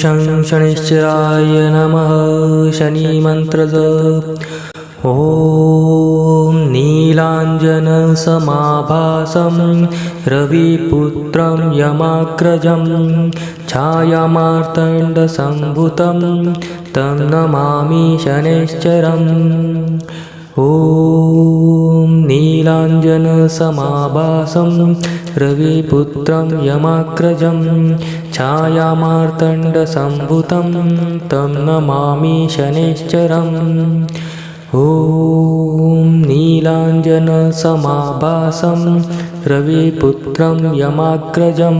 शं शनिश्चराय नमः शनिमन्त्रज। ॐ नीलाञ्जनसमाभासं रविपुत्रं यमाग्रजं छायामार्तण्डसम्भुतं तं नमामि शनैश्चरम्। ॐ नीलाञ्जनसमाभासं रविपुत्रं यमाग्रजं छायामार्तण्डसम्भुतं तं नमामि शनैश्चरम्। ॐ नीलाञ्जनसमाभासं रविपुत्रं यमाग्रजं।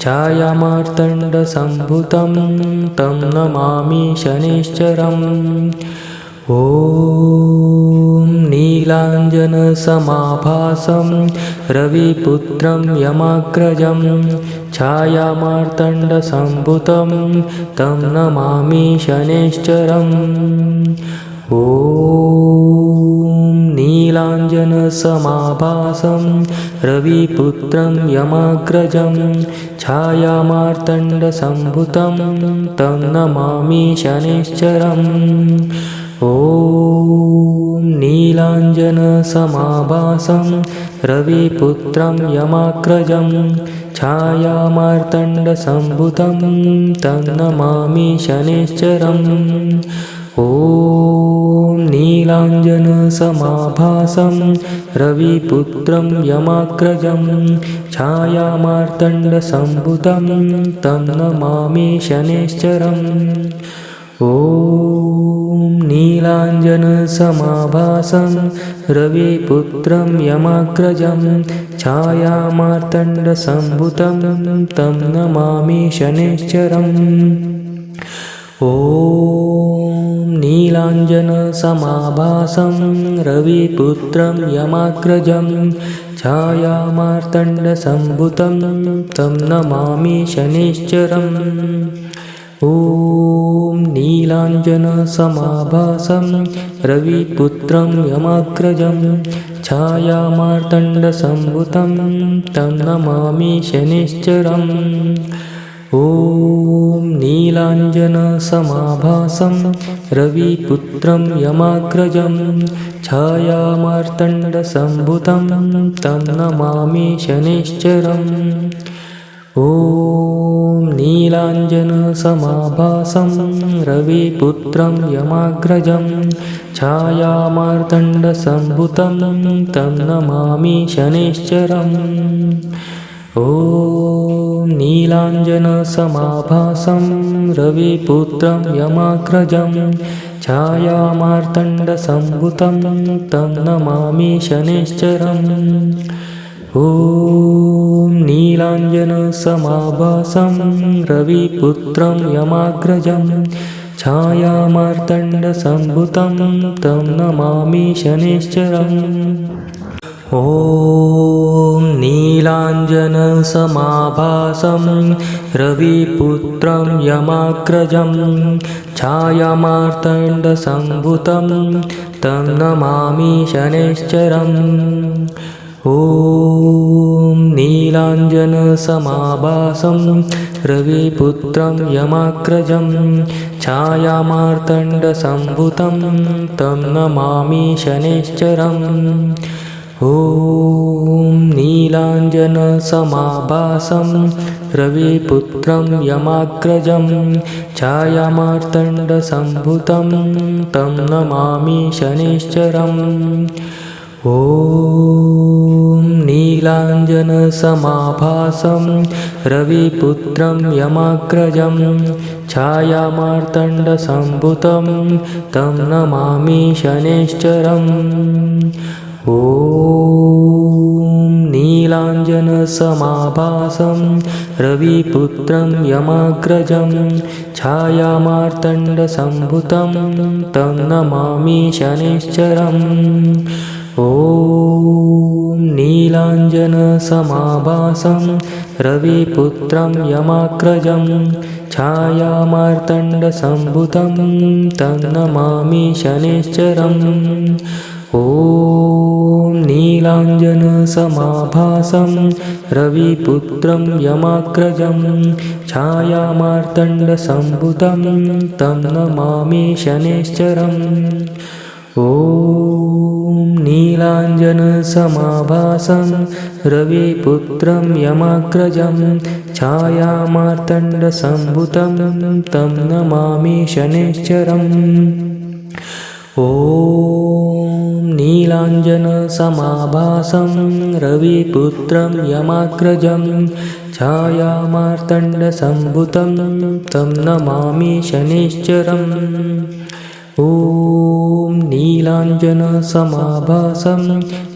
छायामार्तण्डसम्भुतं तं नमामि शनैश्चरम् ॐ नीलाञ्जनसमाभासं रविपुत्रं यमाग्रजं छायामार्तण्डसम्भुतं तं नमामि शनैश्चरम् ॐ नीलाञ्जनसमाभासं रविपुत्रं यमाग्रजं छायामार्तण्डसम्भुतं तं नमामि शनैश्चरम् ॐ नीलाञ्जनसमाभासं रविपुत्रं यमाग्रजं छायामार्तण्डसम्भुतं तं नमामि शनैश्चरम् ॐ नीलाञ्जनसमाभासं रविपुत्रं यमाग्रजं छायामार्तण्डसम्भुतं तं नमामि शनैश्चरम् ॐ नीलाञ्जनसमाभासं रविपुत्रं यमाग्रजं छायामार्तण्डसम्भुतं तं नमामि शनैश्चरम् ॐ नीलाञ्जनसमाभासं रविपुत्रं यमाग्रजं छायामार्तण्डसम्भुतं तं नमामि शनैश्चरम् ॐ नीलाञ्जनसमाभासं रविपुत्रं यमाग्रजं छायामार्तण्डसम्भुतं तं नमामि शनैश्चरम् ॐ नीलाञ्जनसमाभासं रविपुत्रं यमाग्रजं छायामार्तण्डसम्भुतं तं नमामि शनैश्चरम् ॐ नीलाञ्जनसमाभासं रविपुत्रं यमाग्रजं छायामार्तण्डसम्भुतं तं नमामि शनैश्चरम् ॐ नीलाञ्जनसमाभासं रविपुत्रं यमाग्रजं छायामार्तण्डसम्भुतं तं नमामि शनैश्चरम् ॐ नीलाञ्जनसमाभासं रविपुत्रं यमाग्रजं छायामार्तण्डसम्भुतं तं नमामि शनैश्चरम् ॐ नीलाञ्जनसमाभासं रविपुत्रं यमाग्रजं छायामार्तण्डसम्भुतं तं नमामि शनैश्चरम् ॐ नीलाञ्जनसमाभासं रविपुत्रं यमाग्रजं छायामार्तण्डसम्भुतं तं नमामि शनैश्चरम् ॐ नीलाञ्जनसमाभासं रविपुत्रं यमाग्रजं छायामार्तण्डसम्भुतं तं नमामि शनैश्चरम् ॐ नीलाञ्जनसमाभासं रविपुत्रं यमाग्रजं छायामार्तण्डसम्भुतं तं नमामि शनैश्चरम् ॐ नीलाञ्जनसमाभासं रविपुत्रं यमाग्रजं छायामार्तण्डसम्भुतं तं नमामि शनैश्चरम् ॐ नीलाञ्जनसमाभासं रविपुत्रं यमाग्रजं छायामार्तण्डसम्भुतं तं नमामि शनैश्चरम् ॐ नीलाञ्जनसमाभासं रविपुत्रं यमाग्रजं छायामार्तण्डसम्भुतं तं नमामि शनैश्चरम् ॐ नीलाञ्जनसमाभासं रविपुत्रं यमाग्रजं छायामार्तण्डसम्भुतं तं नमामि शनैश्चरम् ॐ नीलाञ्जनसमाभासं रविपुत्रं यमाग्रजं छायामार्तण्डसम्भुतं तं नमामि शनैश्चरम् ॐ नीलाञ्जनसमाभासं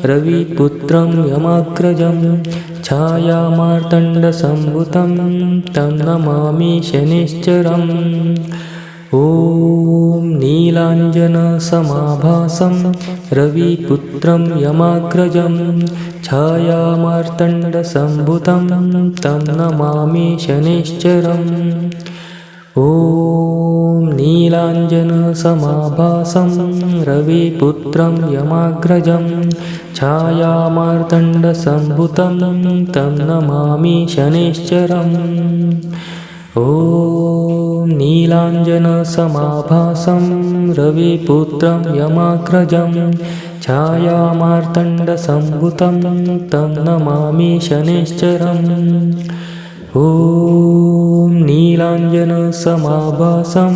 रविपुत्रं यमाग्रजं छायामार्तण्डसम्भुतं तं नमामि शनैश्चरम् ॐ नीलाञ्जनसमाभासं रविपुत्रं यमाग्रजं छायामार्तण्डसम्भुतं तं नमामि शनैश्चरम् ॐ नीलाञ्जनसमाभासं रविपुत्रं यमाग्रजं छायामार्तण्डसम्भुतं तं नमामि शनैश्चरम्। ॐ नीलाञ्जनसमाभासं रविपुत्रं यमाग्रजं छायामार्तण्डसम्भुतं तं नमामि शनैश्चरम् ॐ नीलाञ्जनसमाभासं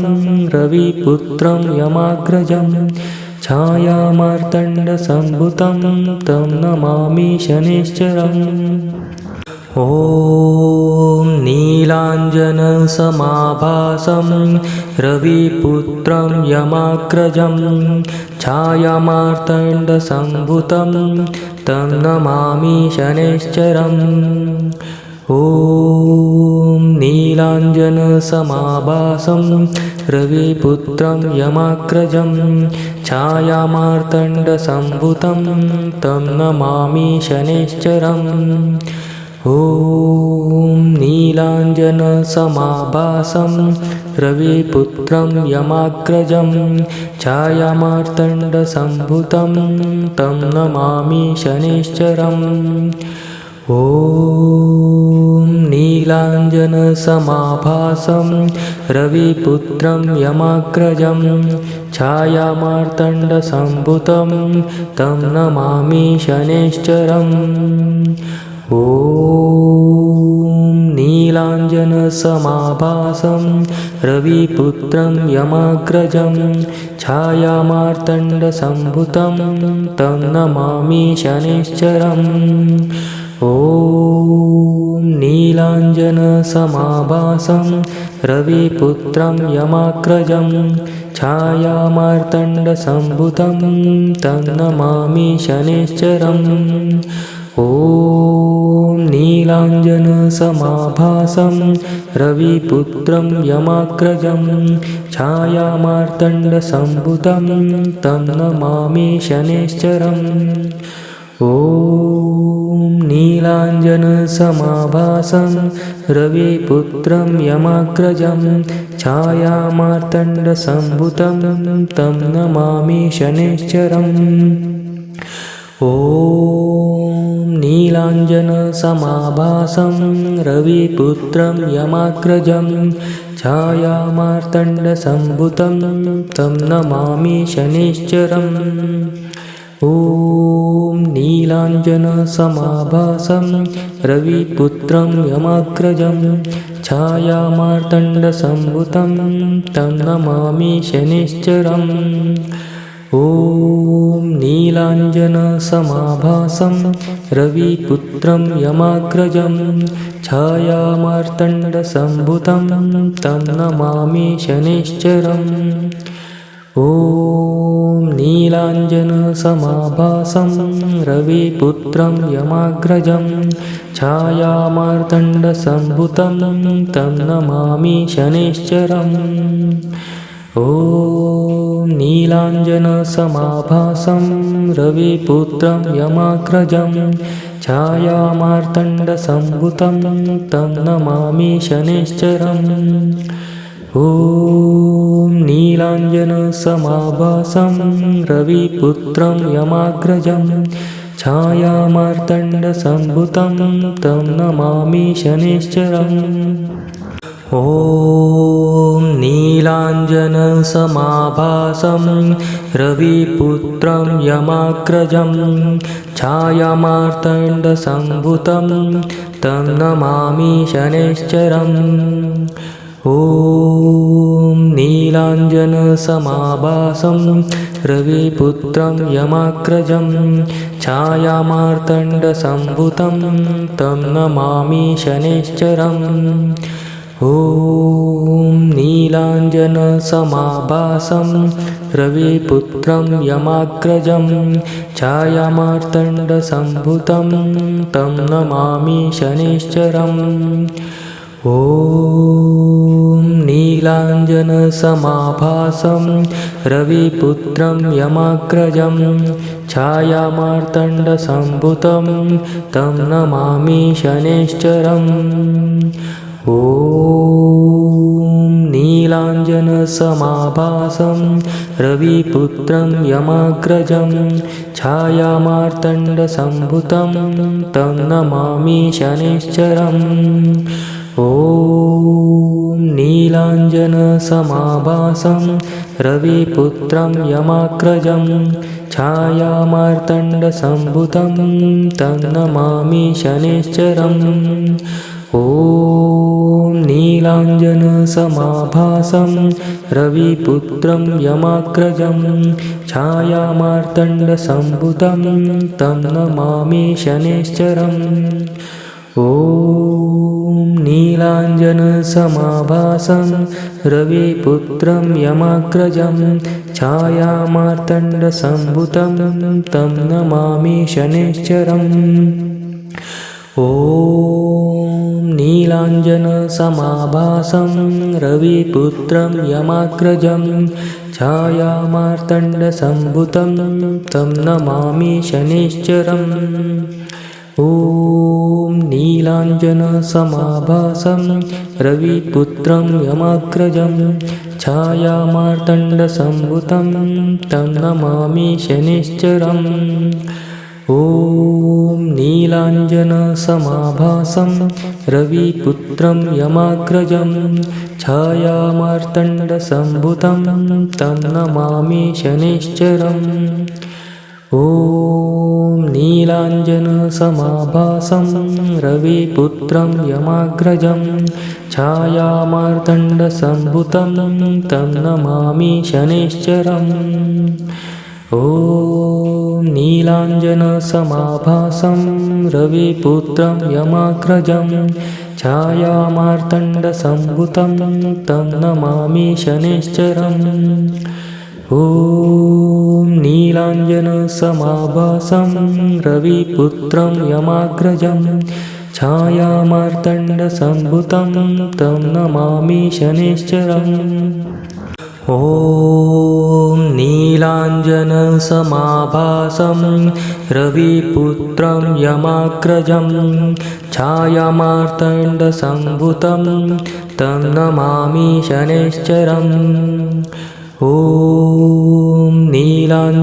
रविपुत्रं यमाग्रजं छायामार्तण्डसम्भुतं तं नमामि शनैश्चरम् ॐ नीलाञ्जनसमाभासं रविपुत्रं यमाग्रजं छायामार्तण्डसम्भुतं तं नमामि शनैश्चरम् ॐ नीलाञ्जनसमाभासं रविपुत्रं यमाग्रजं छायामार्तण्डसम्भुतं तं नमामि शनैश्चरम् ॐ नीलाञ्जनसमाभासं रविपुत्रं यमाग्रजं छायामार्तण्डसम्भुतं तं नमामि शनैश्चरम् ॐ नीलाञ्जनसमाभासं रविपुत्रं यमाग्रजं छायामार्तण्डसम्भुतं तं नमामि शनैश्चरम् ॐ नीलाञ्जनसमाभासं रविपुत्रं यमाग्रजं छायामार्तण्डसम्भुतं तं नमामि शनैश्चरम् ॐ नीलाञ्जनसमाभासं रविपुत्रं यमाग्रजं छायामार्तण्डसम्भुतं तं नमामि शनैश्चरम् ॐ नीलाञ्जनसमाभासं रविपुत्रं यमाग्रजं छायामार्तण्डसम्भुतं तं नमामि शनैश्चरम् ॐ नीलाञ्जनसमाभासं रविपुत्रं यमाग्रजं छायामार्तण्डसम्भुतं तं नमामि शनैश्चरम्। ॐ नीलाञ्जनसमाभासं रविपुत्रं यमाग्रजं छायामार्तण्डसम्भुतं तं नमामि शनैश्चरम् ॐ नीलाञ्जनसमाभासं रविपुत्रं यमाग्रजं छायामार्तण्डसम्भुतं तं नमामि शनैश्चरम् ॐ नीलाञ्जनसमाभासं रविपुत्रं यमाग्रजं छायामार्तण्डसम्भुतं तं नमामि शनैश्चरम् ॐ नीलाञ्जनसमाभासं रविपुत्रं यमाग्रजं छायामार्तण्डसम्भुतं तं नमामि शनैश्चरम्। ॐ नीलाञ्जनसमाभासं रविपुत्रं यमाग्रजं छायामार्तण्डसम्भुतं तं नमामि शनैश्चरम् ॐ नीलाञ्जनसमाभासं रविपुत्रं यमाग्रजं छायामार्तण्डसम्भुतं तं नमामि शनिश्चरम् ॐ नीलाञ्जनसमाभासं रविपुत्रं यमाग्रजं छायामार्तण्डसम्भुतं तं नमामि शनैश्चरम् ॐ नीलाञ्जनसमाभासं रविपुत्रं यमाग्रजं छायामार्तण्डसम्भुतं तं नमामि शनैश्चरम् ॐ नीलाञ्जनसमाभासं रविपुत्रं यमाग्रजं छायामार्तण्डसम्भुतं तं नमामि शनिश्चरम् ॐ नीलाञ्जनसमाभासं रविपुत्रं यमाग्रजं छायामार्तण्डसम्भुतं तं नमामि शनैश्चरम् ॐ नीलाञ्जनसमाभासं रविपुत्रं यमाग्रजं छायामार्तण्डसम्भुतं तं नमामि शनैश्चरम् ॐ नीलाञ्जनसमाभासं रविपुत्रं यमाग्रजं छायामार्तण्डसम्भुतं तं नमामि शनैश्चरम् ॐ नीलाञ्जनसमाभासं रविपुत्रं यमाग्रजं छायामार्तण्डसम्भुतं तं नमामि शनैश्चरम् ॐ नीलाञ्जनसमाभासं रविपुत्रं यमाग्रजं छायामार्तण्डसम्भुतं तं नमामि शनैश्चरम् ॐ नीलाञ्जनसमाभासं रविपुत्रं यमाग्रजं छायामार्तण्डसम्भुतं तं नमामि शनैश्चरम् ॐ नीलाञ्जनसमाभासं रविपुत्रं यमाग्रजं छायामार्तण्डसम्भुतं तं नमामि शनिश्चरम्। ॐ नीलाञ्जनसमाभासं रविपुत्रं यमाग्रजं छायामार्तण्डसम्भुतं तं नमामि शनिश्चरम् ॐ नीलाञ्जनसमाभासं रविपुत्रं यमाग्रजं छायामार्तण्डसम्भुतं तं नमामि शनैश्चरम्। ॐ नीलाञ्जनसमाभासं रविपुत्रं यमाग्रजं छायामार्तण्डसम्भुतं तं नमामि शनैश्चरम् ॐ नीलाञ्जनसमाभासं रविपुत्रं यमाग्रजं छायामार्तण्डसम्भुतं तं नमामि शनैश्चरम् ॐ नीलाञ्जनसमाभासं रविपुत्रं यमाग्रजं छायामार्तण्डसम्भुतं तं नमामि शनैश्चरम् ॐ नीलाञ्जनसमाभासं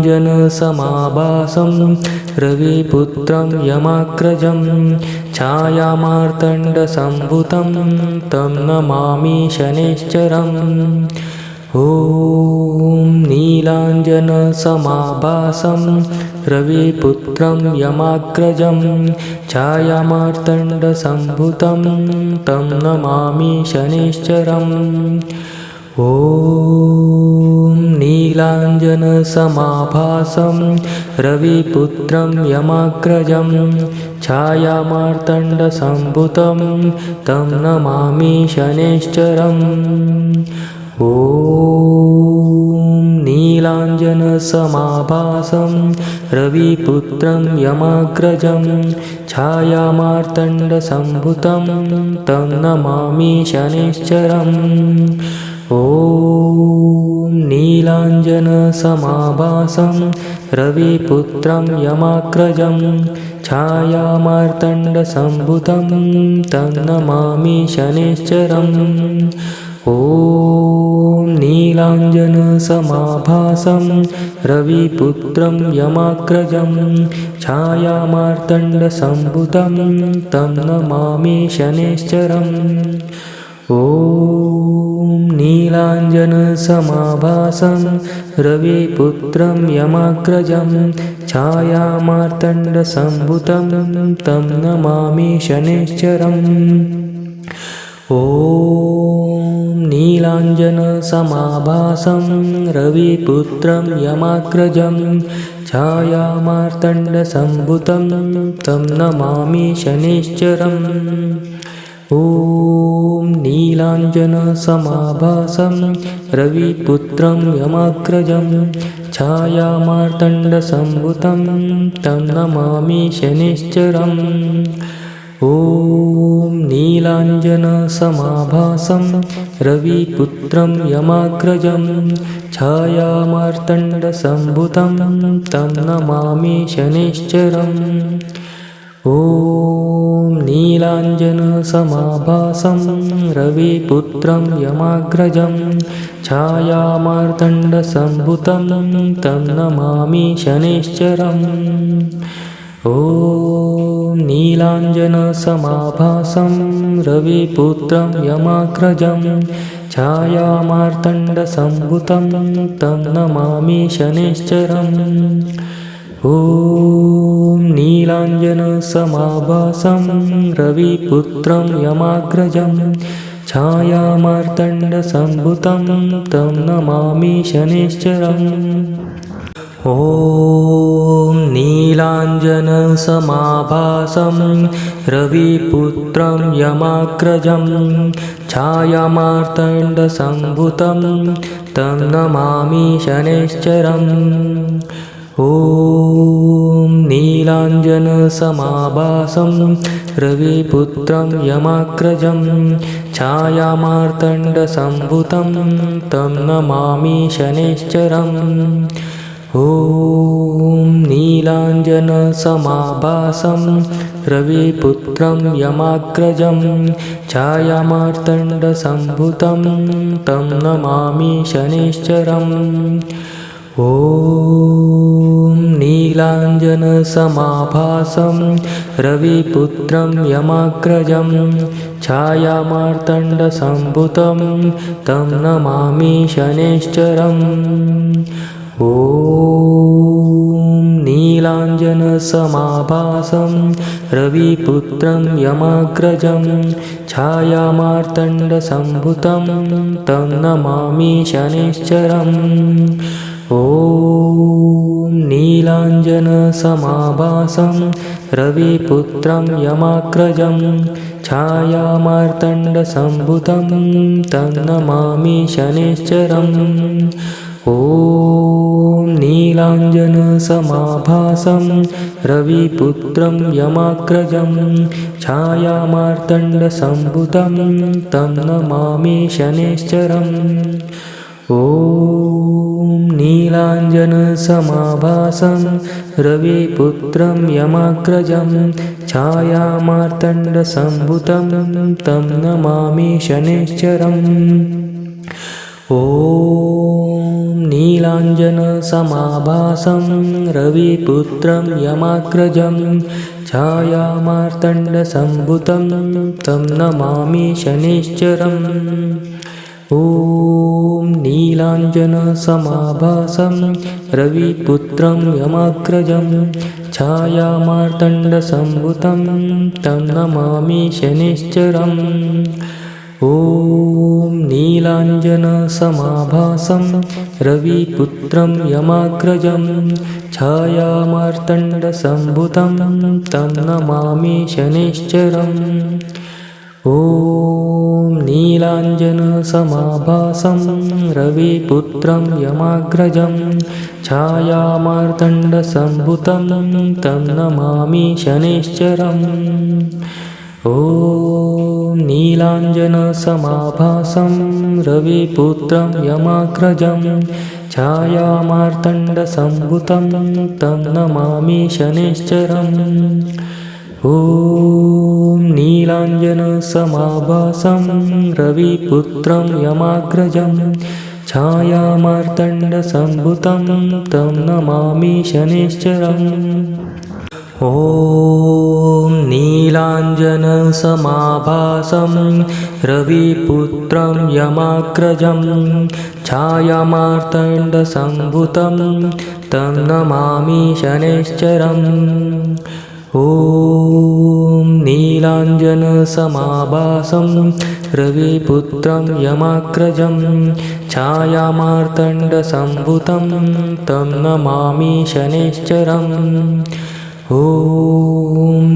रविपुत्रं यमाग्रजं छायामार्तण्डसम्भुतं तं नमामि शनैश्चरम् ॐ नीलाञ्जनसमाभासं रविपुत्रं यमाग्रजं छायामार्तण्डसम्भुतं तं नमामि शनैश्चरम् ॐ नीलाञ्जनसमाभासं रविपुत्रं यमाग्रजं छायामार्तण्डसम्भुतं तं नमामि शनैश्चरम्। ॐ नीलाञ्जनसमाभासं रविपुत्रं यमाग्रजं छायामार्तण्डसम्भुतं तं नमामि शनैश्चरम् ॐ नीलाञ्जनसमाभासं रविपुत्रं यमाग्रजं छायामार्तण्डसम्भुतं तं नमामि शनैश्चरम् ॐ नीलाञ्जनसमाभासं रविपुत्रं यमाग्रजं छायामार्तण्डसम्भुतं तं नमामि शनैश्चरम् ॐ नीलाञ्जनसमाभासं रविपुत्रं यमाग्रजं छायामार्तण्डसम्भुतं तं नमामि शनैश्चरम्। ॐ नीलाञ्जनसमाभासं रविपुत्रं यमाग्रजं छायामार्तण्डसम्भुतं तं नमामि शनैश्चरम् ॐ नीलाञ्जनसमाभासं रविपुत्रं यमाग्रजं छायामार्तण्डसम्भुतं तं नमामि शनैश्चरम्। ॐ नीलाञ्जनसमाभासं रविपुत्रं यमाग्रजं छायामार्तण्डसम्भुतं तं नमामि शनैश्चरम् ॐ नीलाञ्जनसमाभासं रविपुत्रं यमाग्रजं छायामार्तण्डसम्भुतं तं नमामि शनैश्चरम् ॐ नीलाञ्जनसमाभासं रविपुत्रं यमाग्रजं छायामार्तण्डसम्भुतं तं नमामि शनैश्चरम् ॐ नीलाञ्जनसमाभासं रविपुत्रं यमाग्रजं छायामार्तण्डसम्भुतं तं नमामि शनैश्चरम् ॐ नीलाञ्जनसमाभासं रविपुत्रं यमाग्रजं छायामार्तण्डसम्भुतं तं नमामि शनैश्चरम् ॐ नीलाञ्जनसमाभासं रविपुत्रं यमाग्रजं छायामार्तण्डसम्भुतं तं नमामि शनैश्चरम् ॐ नीलाञ्जनसमाभासं रविपुत्रं यमाग्रजं छायामार्तण्डसम्भुतं तं नमामि शनैश्चरम् ॐ नीलाञ्जनसमाभासं रविपुत्रं यमाग्रजं छायामार्तण्डसम्भुतं तं नमामि शनैश्चरम्। ॐ नीलाञ्जनसमाभासं रविपुत्रं यमाग्रजं छायामार्तण्डसम्भुतं तं नमामि शनैश्चरम् ॐ नीलाञ्जनसमाभासं रविपुत्रं यमाग्रजं छायामार्तण्डसम्भुतं तं नमामि शनैश्चरम् ॐ नीलाञ्जनसमाभासं रविपुत्रं यमाग्रजं छायामार्तण्डसम्भुतं तं नमामि शनैश्चरम् ॐ नीलाञ्जनसमाभासं रविपुत्रं यमाग्रजं छायामार्तण्डसम्भुतं तं नमामि शनैश्चरम् ॐ नीलाञ्जनसमाभासं रविपुत्रं यमाग्रजं छायामार्तण्डसम्भुतं तं नमामि शनैश्चरम् ॐ नीलाञ्जनसमाभासं रविपुत्रं यमाग्रजं छायामार्तण्डसम्भुतं तं नमामि शनैश्चरम्। ॐ नीलाञ्जनसमाभासं रविपुत्रं यमाग्रजं छायामार्तण्डसम्भुतं तं नमामि शनैश्चरम् ॐ नीलाञ्जनसमाभासं रविपुत्रं यमाग्रजं छायामार्तण्डसम्भुतं तं नमामि शनैश्चरम् ॐ नीलाञ्जनसमाभासं रविपुत्रं यमाग्रजं छायामार्तण्डसम्भुतं तं नमामि शनैश्चरम् ॐ नीलाञ्जनसमाभासं रविपुत्रं यमाग्रजं छायामार्तण्डसम्भुतं तं नमामि शनिश्चरम् ॐ नीलाञ्जनसमाभासं रविपुत्रं यमाग्रजं छायामार्तण्डसम्भुतं तं नमामि शनैश्चरम् ॐ नीलाञ्जनसमाभासं रविपुत्रं यमाग्रजं छायामार्तण्डसम्भुतं तं नमामि शनैश्चरम् ॐ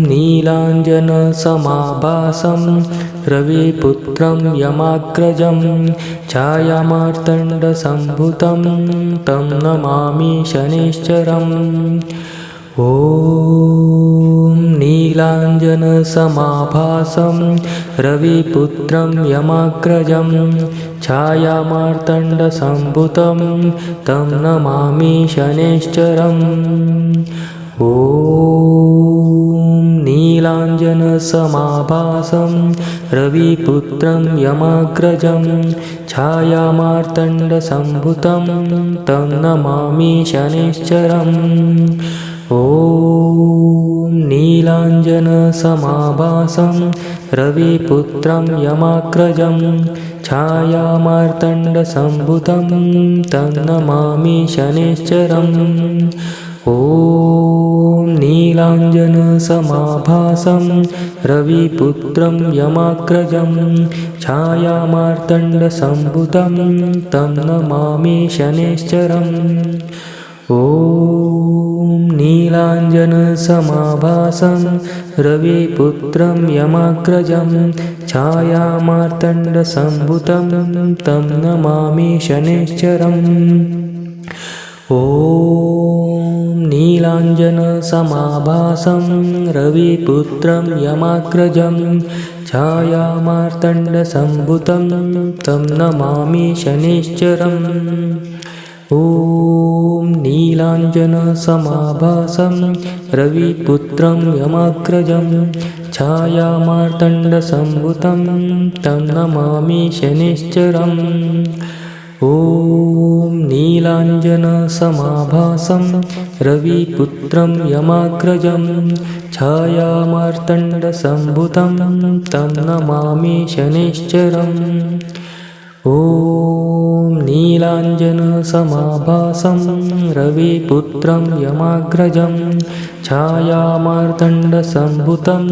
नीलाञ्जनसमाभासं रविपुत्रं यमाग्रजं छायामार्तण्डसम्भुतं तं नमामि शनिश्चरम् ॐ नीलाञ्जनसमाभासं रविपुत्रं यमाग्रजं छायामार्तण्डसम्भुतं तं नमामि शनैश्चरम् ॐ नीलाञ्जनसमाभासं रविपुत्रं यमाग्रजं छायामार्तण्डसम्भुतं तं नमामि शनिश्चरम् ॐ नीलाञ्जनसमाभासं रविपुत्रं यमाग्रजं छायामार्तण्डसम्भुतं तं नमामि शनिश्चरम् ॐ नीलाञ्जनसमाभासं रविपुत्रं यमाग्रजं छायामार्तण्डसम्भुतं तं नमामि शनिश्चरम् ॐ नीलाञ्जनसमाभासं रविपुत्रं यमाग्रजं छायामार्तण्डसम्भुतं तं नमामि शनिश्चरम्। ॐ नीलाञ्जनसमाभासं रविपुत्रं यमाग्रजं छायामार्तण्डसम्भुतं तं नमामि शनिश्चरम् ॐ नीलाञ्जनसमाभासं रविपुत्रं यमाग्रजं छायामार्तण्डसम्भुतं तं नमामि शनिश्चरम् ॐ नीलाञ्जनसमाभासं रविपुत्रं यमाग्रजं छायामार्तण्डसम्भुतं तं नमामि शनिश्चरम् ॐ नीलाञ्जनसमाभासं रविपुत्रं यमाग्रजं छायामार्तण्डसम्भुतं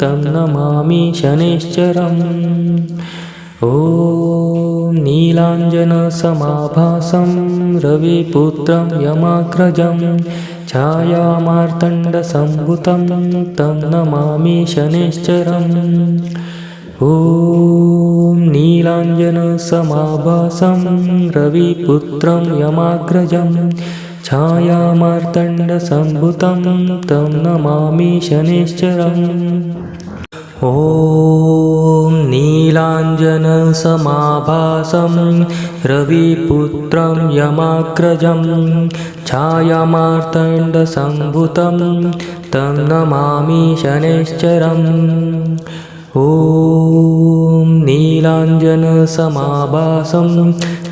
तं नमामि शनिश्चरम् ॐ नीलाञ्जनसमाभासं रविपुत्रं यमाग्रजं छायामार्तण्डसम्भुतं तं नमामि शनिश्चरम् ॐ नीलाञ्जनसमाभासं रविपुत्रं यमाग्रजं छायामार्तण्डसम्भुतं तं नमामि शनिश्चरम् ॐ नीलाञ्जनसमाभासं रविपुत्रं यमाग्रजं छायामार्तण्डसम्भुतं तं नमामि शनैश्चरम् ॐ नीलाञ्जनसमाभासं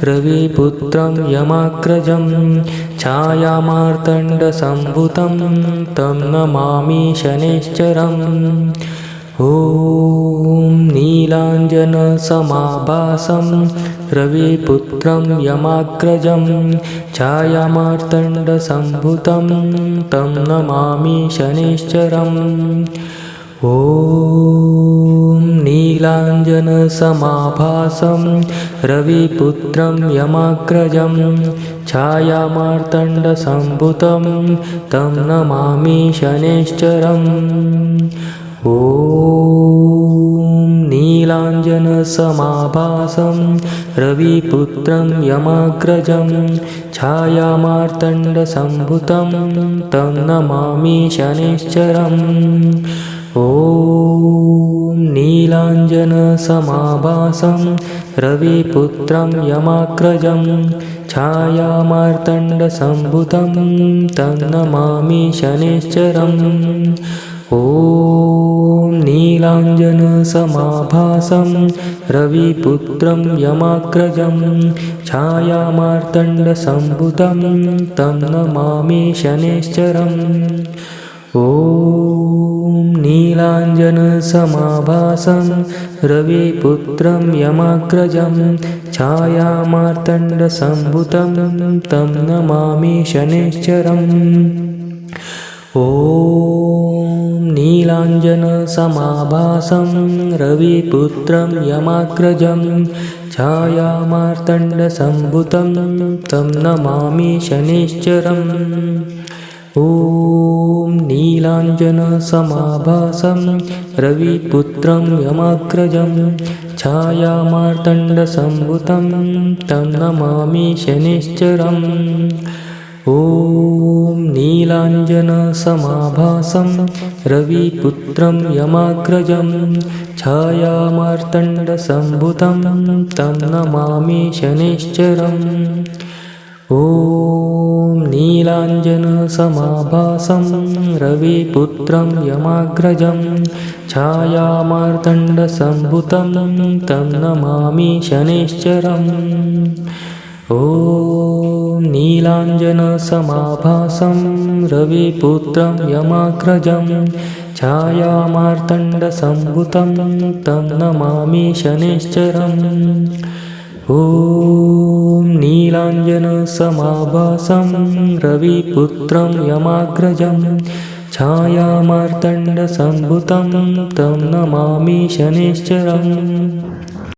रविपुत्रं यमाग्रजं छायामार्तण्डसम्भुतं तं नमामि शनिश्चरम् ॐ नीलाञ्जनसमाभासं रविपुत्रं यमाग्रजं छायामार्तण्डसम्भुतं तं नमामि शनिश्चरम् ॐ नीलाञ्जनसमाभासं रविपुत्रं यमाग्रजं छायामार्तण्डसम्भुतं तं नमामि शनिश्चरम् ॐ नीलाञ्जनसमाभासं रविपुत्रं यमाग्रजं छायामार्तण्डसम्भुतं तं नमामि शनिश्चरम् ॐ नीलाञ्जनसमाभासं रविपुत्रं यमाग्रजं छायामार्तण्डसम्भुतं तं नमामि शनिश्चरम् ॐ नीला नीलाञ्जनसमाभासं रविपुत्रं यमाग्रजं छायामार्तण्डसम्भुतं तं नमामि शनैश्चरम् ॐ नीलाञ्जनसमाभासं रविपुत्रं यमाग्रजं छायामार्तण्डसम्भुतं तं नमामि शनैश्चरम्। ॐ नीलाञ्जनसमाभासं रविपुत्रं यमाग्रजं छायामार्तण्डसम्भुतं तं नमामि शनैश्चरम् ॐ नीलाञ्जनसमाभासं रविपुत्रं यमाग्रजं छायामार्तण्डसम्भुतं तं नमामि शनैश्चरम्। ॐ नीलाञ्जनसमाभासं रविपुत्रं यमाग्रजं छायामार्तण्डसम्भुतं तं नमामि शनैश्चरम् ॐ नीलाञ्जनसमाभासं रविपुत्रं यमाग्रजं छायामार्तण्डसम्भुतं तं नमामि शनैश्चरम् ॐ नीलाञ्जनसमाभासं रविपुत्रं यमाग्रजं छायामार्तण्डसम्भुतं तं नमामि शनैश्चरम् ॐ नीलाञ्जनसमाभासं रविपुत्रं यमाग्रजं छायामार्तण्डसम्भुतं तं नमामि शनैश्चरम्